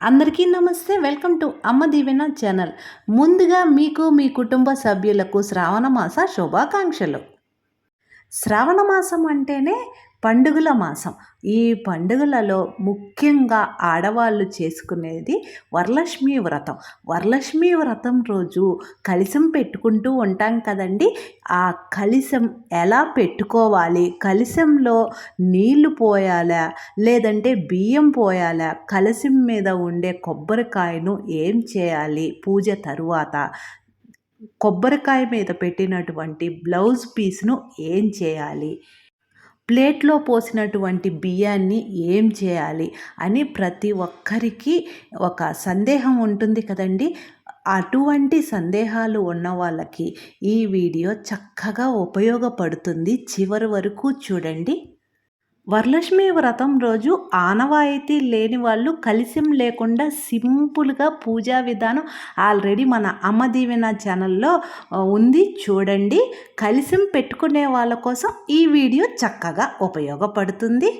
అందరికీ నమస్తే. Welcome to అమ్మ దీవెన ఛానల్. ముందుగా మీకు మీ కుటుంబ సభ్యులకు శ్రావణ మాస శుభాకాంక్షలు. శ్రావణ మాసం అంటేనే పండుగల మాసం. ఈ పండుగలలో ముఖ్యంగా ఆడవాళ్ళు చేసుకునేది వరలక్ష్మి వ్రతం. వరలక్ష్మి వ్రతం రోజు కలిసం పెట్టుకుంటూ ఉంటాం కదండి. ఆ కలిసం ఎలా పెట్టుకోవాలి? కలిసంలో నీళ్ళు పోయాలా? లేదంటే బియ్యం పోయాలా? కలిసం మీద ఉండే కొబ్బరికాయను ఏం చేయాలి? పూజ తరువాత కొబ్బరికాయ మీద పెట్టినటువంటి బ్లౌజ్ పీస్ను ఏం చేయాలి? ప్లేట్లో పోసినటువంటి బియ్యాన్ని ఏం చేయాలి అని ప్రతి ఒక్కరికి ఒక సందేహం ఉంటుంది కదండి. అటువంటి సందేహాలు ఉన్న వాళ్ళకి ఈ వీడియో చక్కగా ఉపయోగపడుతుంది. చివరి వరకు చూడండి. వరలక్ష్మి వ్రతం రోజు ఆనవాయితీ లేని వాళ్ళు కలిసిం లేకుండా సింపుల్గా పూజా విధానం ఆల్రెడీ మన అమ్మ దీవెన ఛానల్లో ఉంది. చూడండి. కలిసిం పెట్టుకునే వాళ్ళ కోసం ఈ వీడియో చక్కగా ఉపయోగపడుతుంది.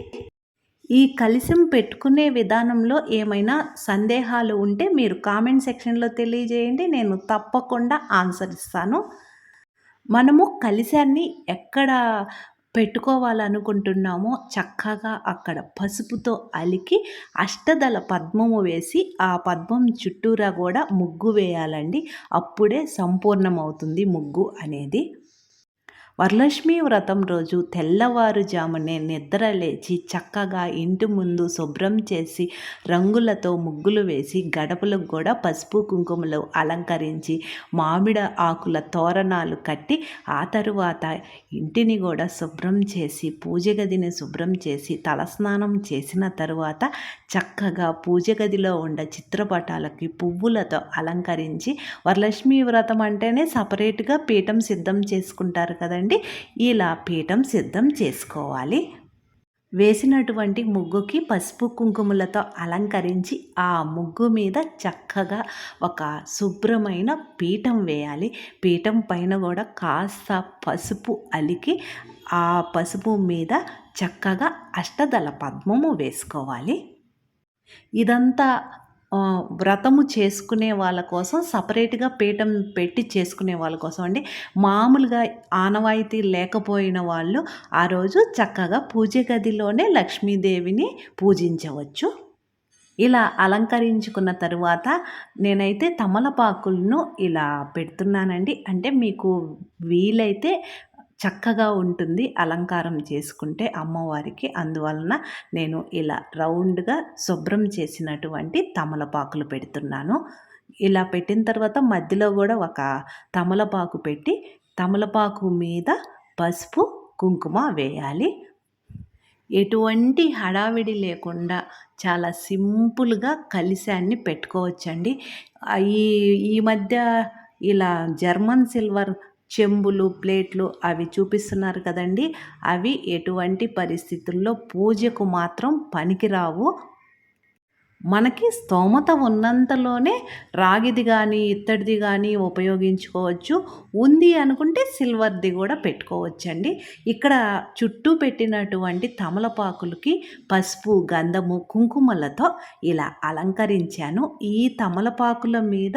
ఈ కలిసిం పెట్టుకునే విధానంలో ఏమైనా సందేహాలు ఉంటే మీరు కామెంట్ సెక్షన్లో తెలియజేయండి. నేను తప్పకుండా ఆన్సర్ ఇస్తాను. మనము కలిశాన్ని ఎక్కడ పెట్టుకోవాలనుకుంటున్నామో చక్కగా అక్కడ పసుపుతో అలికి అష్టదళ పద్మము వేసి ఆ పద్మం చుట్టూరా కూడా ముగ్గు వేయాలండి. అప్పుడే సంపూర్ణమవుతుంది ముగ్గు అనేది. వరలక్ష్మి వ్రతం రోజు తెల్లవారుజామునే నిద్ర లేచి చక్కగా ఇంటి ముందు శుభ్రం చేసి రంగులతో ముగ్గులు వేసి గడపలకు కూడా పసుపు కుంకుమలు అలంకరించి మామిడి ఆకుల తోరణాలు కట్టి ఆ తరువాత ఇంటిని కూడా శుభ్రం చేసి పూజ గదిని శుభ్రం చేసి తలస్నానం చేసిన తరువాత చక్కగా పూజ గదిలో ఉండే చిత్రపటాలకి పువ్వులతో అలంకరించి వరలక్ష్మి వ్రతం అంటేనే సపరేట్గా పీఠం సిద్ధం చేసుకుంటారు కదండి. చూడండి ఇలా పీఠం సిద్ధం చేసుకోవాలి. వేసినటువంటి ముగ్గుకి పసుపు కుంకుమలతో అలంకరించి ఆ ముగ్గు మీద చక్కగా ఒక శుభ్రమైన పీఠం వేయాలి. పీఠం పైన కూడా కాస్త పసుపు అలికి ఆ పసుపు మీద చక్కగా అష్టదళ పద్మము వేసుకోవాలి. ఇదంతా వ్రతము చేసుకునే వాళ్ళ కోసం సపరేట్గా పీఠం పెట్టి చేసుకునే వాళ్ళ కోసం అండి. మామూలుగా ఆనవాయితీ లేకపోయిన వాళ్ళు ఆ రోజు చక్కగా పూజ గదిలోనే లక్ష్మీదేవిని పూజించవచ్చు. ఇలా అలంకరించుకున్న తరువాత నేనైతే తమలపాకులను ఇలా పెడుతున్నానండి. అంటే మీకు వీలైతే చక్కగా ఉంటుంది అలంకారం చేసుకుంటే అమ్మవారికి. అందువలన నేను ఇలా రౌండ్గా శుభ్రం చేసినటువంటి తమలపాకులు పెడుతున్నాను. ఇలా పెట్టిన తర్వాత మధ్యలో కూడా ఒక తమలపాకు పెట్టి తమలపాకు మీద పసుపు కుంకుమ వేయాలి. ఎటువంటి హడావిడి లేకుండా చాలా సింపుల్గా కలిశాన్ని పెట్టుకోవచ్చండి. ఈ ఈ మధ్య ఇలా జర్మన్ సిల్వర్ చెంబులు ప్లేట్లు అవి చూపిస్తున్నారు కదండి. అవి ఎటువంటి పరిస్థితుల్లో పూజకు మాత్రం పనికిరావు. మనకి స్తోమత ఉన్నంతలోనే రాగిది కానీ ఇత్తడిది కానీ ఉపయోగించుకోవచ్చు. ఉంది అనుకుంటే సిల్వర్ది కూడా పెట్టుకోవచ్చండి. ఇక్కడ చుట్టూ పెట్టినటువంటి తమలపాకులకి పసుపు గంధము కుంకుమలతో ఇలా అలంకరించాను. ఈ తమలపాకుల మీద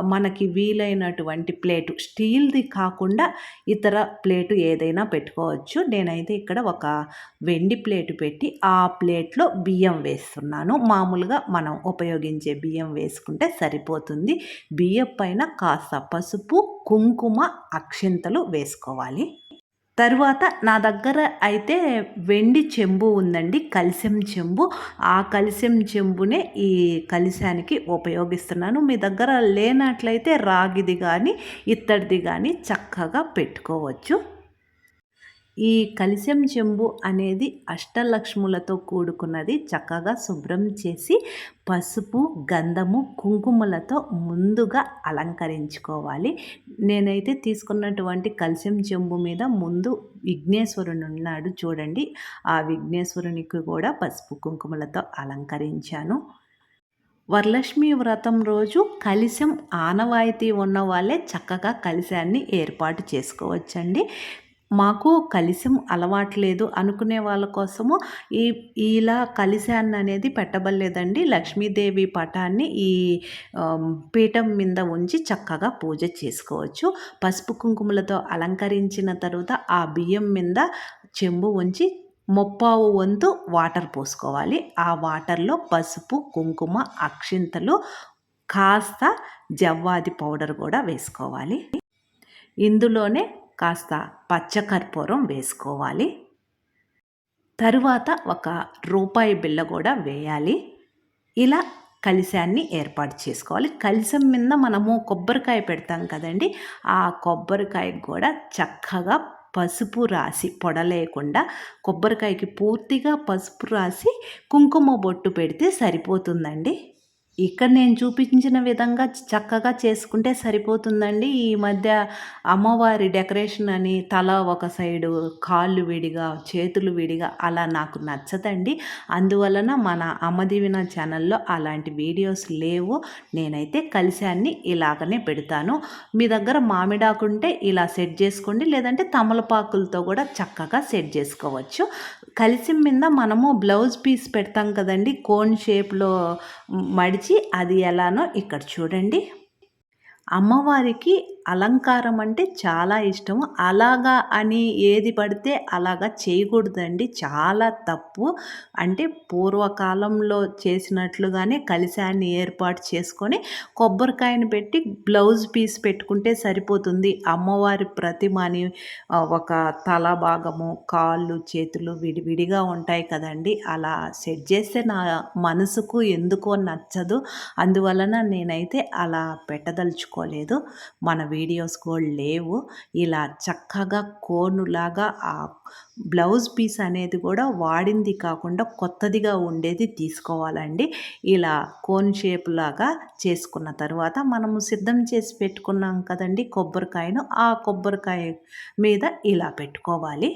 మనకి వీలైనటువంటి ప్లేటు. స్టీల్ది కాకుండా ఇతర ప్లేటు ఏదైనా పెట్టుకోవచ్చు. నేనైతే ఇక్కడ ఒక వెండి ప్లేటు పెట్టి ఆ ప్లేట్లో బియ్యం వేస్తున్నాను. మామూలుగా మనం ఉపయోగించే బియ్యం వేసుకుంటే సరిపోతుంది. బియ్యం పైన కాస్త పసుపు కుంకుమ అక్షింతలు వేసుకోవాలి. తరువాత నా దగ్గర అయితే వెండి చెంబు ఉందండి కలిసెం చెంబు. ఆ కలిసెం చెంబునే ఈ కలిశానికి ఉపయోగిస్తున్నాను. మీ దగ్గర లేనట్లయితే రాగిది కానీ ఇత్తడిది కానీ చక్కగా పెట్టుకోవచ్చు. ఈ కలిశం చెంబు అనేది అష్టలక్ష్ములతో కూడుకున్నది. చక్కగా శుభ్రం చేసి పసుపు గంధము కుంకుమలతో ముందుగా అలంకరించుకోవాలి. నేనైతే తీసుకున్నటువంటి కలిశం చెంబు మీద ముందు విఘ్నేశ్వరుని ఉన్నాడు చూడండి. ఆ విఘ్నేశ్వరునికి కూడా పసుపు కుంకుమలతో అలంకరించాను. వరలక్ష్మి వ్రతం రోజు కలిశం ఆనవాయితీ ఉన్న వాళ్ళే చక్కగా కలిశాన్ని ఏర్పాటు చేసుకోవచ్చండి. మాకు కలిసం అలవాట్లేదు అనుకునే వాళ్ళ కోసము ఈ ఇలా కలిశాన్ని అనేది పెట్టబడలేదండి. లక్ష్మీదేవి పటాన్ని ఈ పీఠం మీద ఉంచి చక్కగా పూజ చేసుకోవచ్చు. పసుపు కుంకుమలతో అలంకరించిన తర్వాత ఆ బియ్యం మీద చెంబు ఉంచి ముప్పావు వంతు వాటర్ పోసుకోవాలి. ఆ వాటర్లో పసుపు కుంకుమ అక్షింతలు కాస్త జవ్వాది పౌడర్ కూడా వేసుకోవాలి. ఇందులోనే కాస్త పచ్చకర్పూరం వేసుకోవాలి. తరువాత ఒక రూపాయి బిళ్ళ కూడా వేయాలి. ఇలా కలిశాన్ని ఏర్పాటు చేసుకోవాలి. కలిసం మీద మనము కొబ్బరికాయ పెడతాం కదండి. ఆ కొబ్బరికాయకు కూడా చక్కగా పసుపు రాసి పొడలేకుండా కొబ్బరికాయకి పూర్తిగా పసుపు రాసి కుంకుమ బొట్టు పెడితే సరిపోతుందండి. ఇక్కడ నేను చూపించిన విధంగా చక్కగా చేసుకుంటే సరిపోతుందండి. ఈ మధ్య అమ్మవారి డెకరేషన్ అని తల ఒక సైడు కాళ్ళు విడిగా చేతులు విడిగా అలా నాకు నచ్చదండి. అందువలన మన అమ్మదివిన ఛానల్లో అలాంటి వీడియోస్ లేవు. నేనైతే కలిశాన్ని ఇలాగనే పెడతాను. మీ దగ్గర మామిడాకుంటే ఇలా సెట్ చేసుకోండి. లేదంటే తమలపాకులతో కూడా చక్కగా సెట్ చేసుకోవచ్చు. కలిసి మీద మనము బ్లౌజ్ పీస్ పెడతాం కదండి. కోన్ షేప్లో మడి మడిచి అది ఎలానో ఇక్కడ చూడండి. అమ్మవారికి అలంకారం అంటే చాలా ఇష్టము అలాగా అని ఏది పడితే అలాగా చేయకూడదండి. చాలా తప్పు. అంటే పూర్వకాలంలో చేసినట్లుగానే కలిశాన్ని ఏర్పాటు చేసుకొని కొబ్బరికాయని పెట్టి బ్లౌజ్ పీస్ పెట్టుకుంటే సరిపోతుంది. అమ్మవారి ప్రతిమని ఒక తల భాగము కాళ్ళు చేతులు విడివిడిగా ఉంటాయి కదండి. అలా సెట్ చేస్తే నా మనసుకు ఎందుకో నచ్చదు. అందువలన నేనైతే అలా పెట్టదలుచుకోలేదు. మన వీడియోస్ కూడా లేవు. ఇలా చక్కగా కోనులాగా ఆ బ్లౌజ్ పీస్ అనేది కూడా వాడింది కాకుండా కొత్తదిగా ఉండేది తీసుకోవాలండి. ఇలా కోన్ షేప్ లాగా చేసుకున్న తర్వాత మనము సిద్ధం చేసి పెట్టుకున్నాం కదండి కొబ్బరికాయను. ఆ కొబ్బరికాయ మీద ఇలా పెట్టుకోవాలి.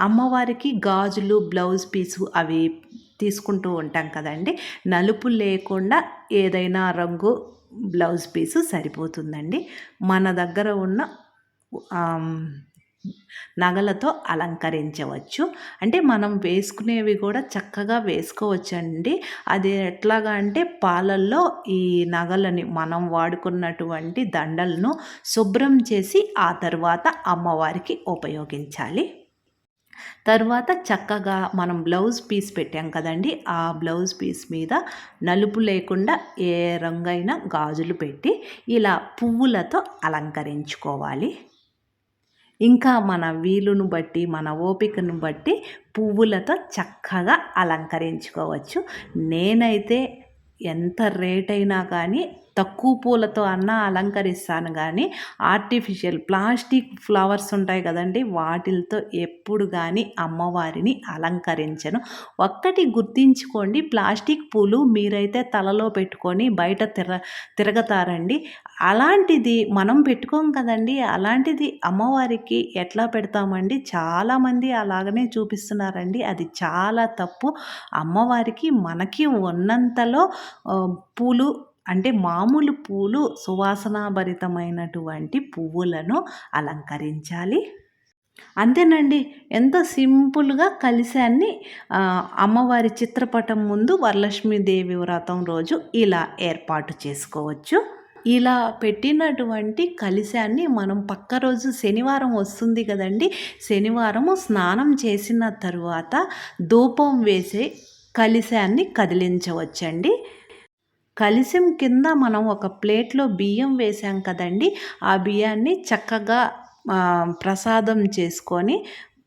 అమ్మవారికి గాజులు బ్లౌజ్ పీసు అవి తీసుకుంటూ ఉంటాం కదండి. నలుపు లేకుండా ఏదైనా రంగు బ్లౌజ్ పీసు సరిపోతుందండి. మన దగ్గర ఉన్న నగలతో అలంకరించవచ్చు. అంటే మనం వేసుకునేవి కూడా చక్కగా వేసుకోవచ్చండి. అది ఎట్లాగా అంటే పాలల్లో ఈ నగలని మనం వాడుకున్నటువంటి దండలను శుభ్రం చేసి ఆ తర్వాత అమ్మవారికి ఉపయోగించాలి. తర్వాత చక్కగా మనం బ్లౌజ్ పీస్ పెట్టాం కదండి. ఆ బ్లౌజ్ పీస్ మీద నలుపు లేకుండా ఏ రంగైన గాజులు పెట్టి ఇలా పువ్వులతో అలంకరించుకోవాలి. ఇంకా మన వీలును బట్టి మన ఓపికను బట్టి పువ్వులతో చక్కగా అలంకరించుకోవచ్చు. నేనైతే ఎంత రేట్ అయినా కానీ తక్కువ పూలతో అన్న అలంకరిస్తాను కానీ ఆర్టిఫిషియల్ ప్లాస్టిక్ ఫ్లవర్స్ ఉంటాయి కదండి వాటిలతో ఎప్పుడు కానీ అమ్మవారిని అలంకరించను. ఒక్కటి గుర్తించుకోండి ప్లాస్టిక్ పూలు మీరైతే తలలో పెట్టుకొని బయట తిర తిరగతారండి. అలాంటిది మనం పెట్టుకోం కదండి అలాంటిది అమ్మవారికి ఎట్లా పెడతామండి చాలామంది అలాగనే చూపిస్తున్నారండి. అది చాలా తప్పు. అమ్మవారికి మనకి ఉన్నంతలో పూలు అంటే మామూలు పూలు సువాసనాభరితమైనటువంటి పువ్వులను అలంకరించాలి. అంతేనండి ఎంత సింపుల్గా కలిశాన్ని అమ్మవారి చిత్రపటం ముందు వరలక్ష్మీదేవి వ్రతం రోజు ఇలా ఏర్పాటు చేసుకోవచ్చు. ఇలా పెట్టినటువంటి కలిశాన్ని మనం పక్క రోజు శనివారం వస్తుంది కదండి శనివారము స్నానం చేసిన తరువాత ధూపం వేసే కలిశాన్ని కదిలించవచ్చండి. కలిసిం కింద మనం ఒక ప్లేట్లో బియ్యం వేసాం కదండి ఆ బియ్యాన్ని చక్కగా ప్రసాదం చేసుకొని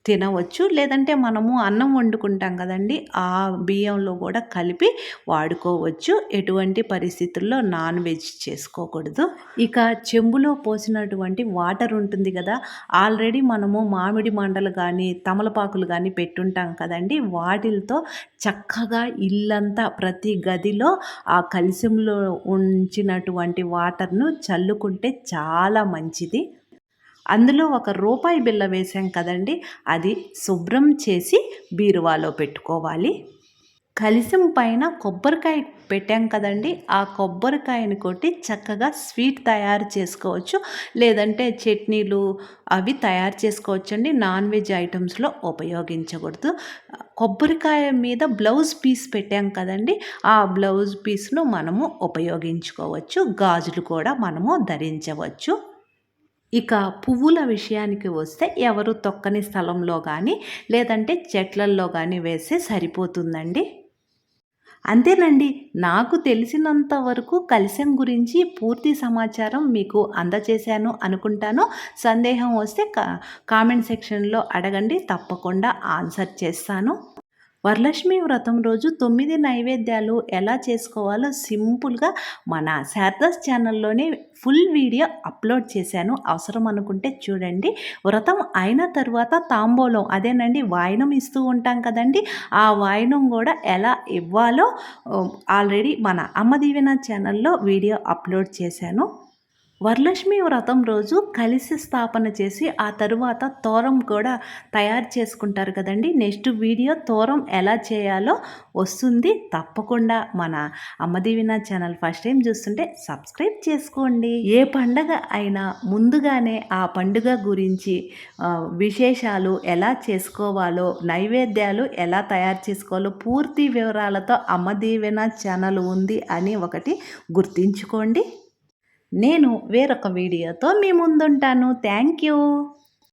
తినవచ్చు. లేదంటే మనము అన్నం వండుకుంటాం కదండి ఆ బియ్యంలో కూడా కలిపి వాడుకోవచ్చు. ఎటువంటి పరిస్థితుల్లో నాన్ వెజ్ చేసుకోకూడదు. ఇక చెంబులో పోసినటువంటి వాటర్ ఉంటుంది కదా ఆల్రెడీ మనము మామిడి మండలు కానీ తమలపాకులు కానీ పెట్టుంటాం కదండి. వాటిలతో చక్కగా ఇల్లంతా ప్రతి గదిలో ఆ కలిసంలో ఉంచినటువంటి వాటర్ను చల్లుకుంటే చాలా మంచిది. అందులో ఒక రూపాయి బిల్ల వేసాం కదండి అది శుభ్రం చేసి బీరువాలో పెట్టుకోవాలి. కలిసం పైన కొబ్బరికాయ పెట్టాం కదండి ఆ కొబ్బరికాయని కొట్టి చక్కగా స్వీట్ తయారు చేసుకోవచ్చు. లేదంటే చట్నీలు అవి తయారు చేసుకోవచ్చు అండి నాన్ వెజ్ ఐటమ్స్లో ఉపయోగించకూడదు. కొబ్బరికాయ మీద బ్లౌజ్ పీస్ పెట్టాం కదండి ఆ బ్లౌజ్ పీస్ను మనము ఉపయోగించుకోవచ్చు గాజులు కూడా మనము ధరించవచ్చు. ఇక పువ్వుల విషయానికి వస్తే ఎవరు తొక్కని స్థలంలో కానీ లేదంటే చెట్లల్లో కానీ వేస్తే సరిపోతుందండి. అంతేనండి నాకు తెలిసినంత వరకు కలిసం గురించి పూర్తి సమాచారం మీకు అందచేశాను అనుకుంటాను. సందేహం వస్తే కామెంట్ సెక్షన్లో అడగండి తప్పకుండా ఆన్సర్ చేస్తాను. వరలక్ష్మి వ్రతం రోజు తొమ్మిది నైవేద్యాలు ఎలా చేసుకోవాలో సింపుల్గా మన శారదాస్ ఛానల్లోనే ఫుల్ వీడియో అప్లోడ్ చేశాను. అవసరం అనుకుంటే చూడండి. వ్రతం అయిన తర్వాత తాంబూలం అదేనండి వాయినం ఇస్తూ ఉంటాం కదండి. ఆ వాయినం కూడా ఎలా ఇవ్వాలో ఆల్రెడీ మన అమ్మ దీవెన ఛానల్లో వీడియో అప్లోడ్ చేశాను. వరలక్ష్మి వ్రతం రోజు కలిసి స్థాపన చేసి ఆ తరువాత తోరం కూడా తయారు చేసుకుంటారు కదండి. నెక్స్ట్ వీడియో తోరం ఎలా చేయాలో వస్తుంది. తప్పకుండా మన అమ్మదీవిన ఛానల్ ఫస్ట్ టైం చూస్తుంటే సబ్స్క్రైబ్ చేసుకోండి. ఏ పండగ అయినా ముందుగానే ఆ పండుగ గురించి విశేషాలు ఎలా చేసుకోవాలో నైవేద్యాలు ఎలా తయారు చేసుకోవాలో పూర్తి వివరాలతో అమ్మదీవెన ఛానల్ ఉంది అని ఒకటి గుర్తుంచుకోండి. నేను వేరొక వీడియోతో మీ ముందుంటాను. Thank you.